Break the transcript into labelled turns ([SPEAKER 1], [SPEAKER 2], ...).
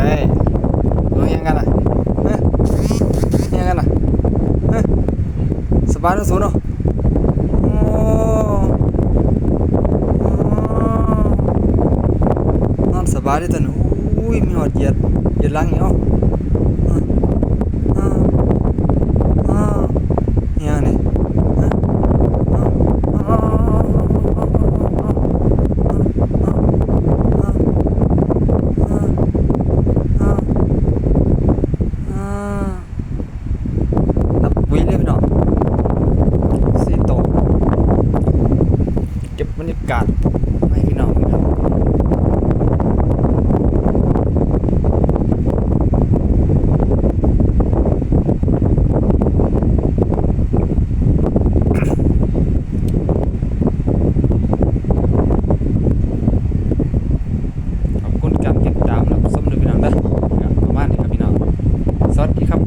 [SPEAKER 1] ฮ้ยเอายังกันอะเฮ้ยยังกันอะเฮ้ยสบายนะสูเนาะโอ้นอนสบายดีตัวหนูอุ้ยมีหอดเหยียดเหยียดลังอีกเอ้าอ่าอ่าอ่ายังนี่ฮะอ่าอ่าอ่าอ่าอ่าอ่าอ่า อ่านับวิเลยพี่น้องซีโตะเก็บบรรยากาศให้พี่น้องครับขอบคุณการติดตามและรับชมด้วยพี่น้องเด้อครับประมาณนี้ครับพี่น้องสวัสดีครับ